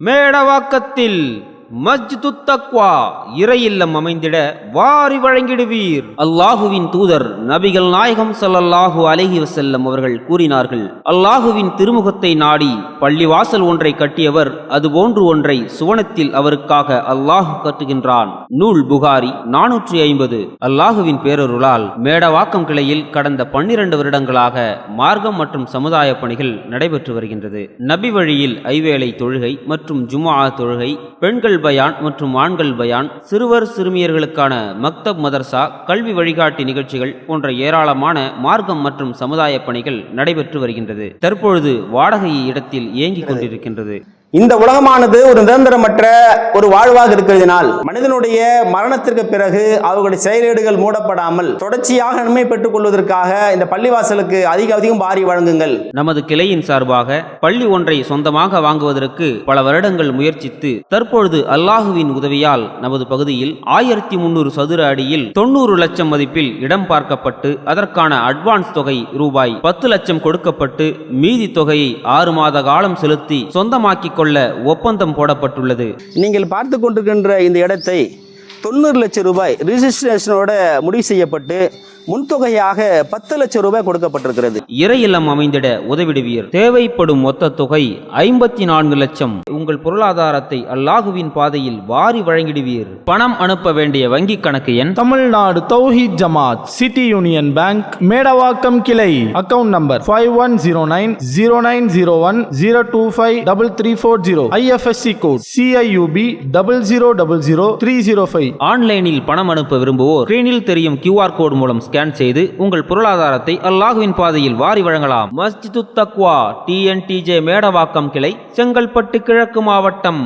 மேடவாக்கத்தில் மஸ்ஜிது தக்வா இறையில்லம் அமைந்திட வாரி வழங்கிடுவீர். அல்லாஹுவின் தூதர் நபிகள் நாயகம் சல்லல்லாஹு அலஹி வசல்லம் அவர்கள் கூறினார்கள் அல்லாஹுவின் திருமுகத்தை நாடி பள்ளிவாசல் ஒன்றை கட்டியவர் அதுபோன்று ஒன்றை சுவனத்தில் அவருக்காக அல்லாஹு கட்டுகின்றான். நூல் புகாரி நானூற்றி ஐம்பது அல்லாஹுவின் பேரருளால் மேடவாக்கம் கிளையில் கடந்த பன்னிரண்டு வருடங்களாக மார்க்கம் மற்றும் சமுதாய பணிகள் நடைபெற்று வருகின்றது. நபி வழியில் ஐவேளை தொழுகை மற்றும் ஜுமா தொழுகை பெண்கள் பயான் மற்றும் ஆண்கள் பயான் சிறுவர் சிறுமியர்களுக்கான மக்தப் மதர்சா கல்வி வழிகாட்டி நிகழ்ச்சிகள் போன்ற ஏராளமான மார்க்கம் மற்றும் சமுதாய பணிகள் நடைபெற்று வருகின்றது. தற்பொழுது வாடகை இடத்தில் இயங்கிக் கொண்டிருக்கின்றது. இந்த உலகமானது ஒரு நிரந்தரமற்ற ஒரு வாழ்வாக இருக்கிறதினால் மனிதனுடைய மரணத்திற்கு பிறகு அவர்களுடைய செயலேடுகள் மூடப்படாமல் தொடர்ச்சியாக நன்மை பெற்றுக் கொள்வதற்காக இந்த பள்ளிவாசலுக்கு அதிக அதிகம் பாரி வழங்குங்கள். நமது கிளையின் சார்பாக பள்ளி ஒன்றை சொந்தமாக வாங்குவதற்கு பல வருடங்கள் முயற்சித்து தற்பொழுது அல்லாஹுவின் உதவியால் நமது பகுதியில் ஆயிரத்தி முன்னூறு சதுர அடியில் தொண்ணூறு லட்சம் மதிப்பில் இடம் பார்க்கப்பட்டு அதற்கான அட்வான்ஸ் தொகை ரூபாய் பத்து லட்சம் கொடுக்கப்பட்டு மீதி தொகையை ஆறு மாத காலம் செலுத்தி சொந்தமாக்கிக் கொள்ள ஒப்பந்தம் போடப்பட்டுள்ளது. நீங்கள் பார்த்து கொண்டிருக்கின்ற இந்த இடத்தை தொண்ணூறு லட்சம் ரூபாய் ரிஜிஸ்ட்ரேஷனோட முடிவு செய்யப்பட்டு முன்தொகையாக பத்து லட்சம் ரூபாய் கொடுக்கப்பட்டிருக்கிறது. இறை இல்லம் அமைந்திட உதவிடுவீர். தேவைப்படும் மொத்த தொகை ஐம்பத்தி நான்கு லட்சம். உங்கள் பொருளாதாரத்தை அல்லாஹுவின் பாதையில் வாரி வழங்கிடுவீர். பணம் அனுப்ப வேண்டிய வங்கி கணக்கு எண் Tamil Nadu Thowheed Jamath city union bank Medavakkam கிளை. Account number five one zero nine zero nine zero one zero two five double three four zero IFSC code CIUB double zero double zero three zero five ஆன்லைனில் பணம் அனுப்ப விரும்புவோர். ஸ்கிரீனில் தெரியும் QR code மூலம் scan செய்து உங்கள் பொருளாதாரத்தை அல்லாஹுவின் பாதையில் வாரி வழங்கலாம். மஸ்ஜிது தக்வா டிஎன்டிஜே மேடவாக்கம் கிளை செங்கல்பட்டு கிழக்கு மாவட்டம்.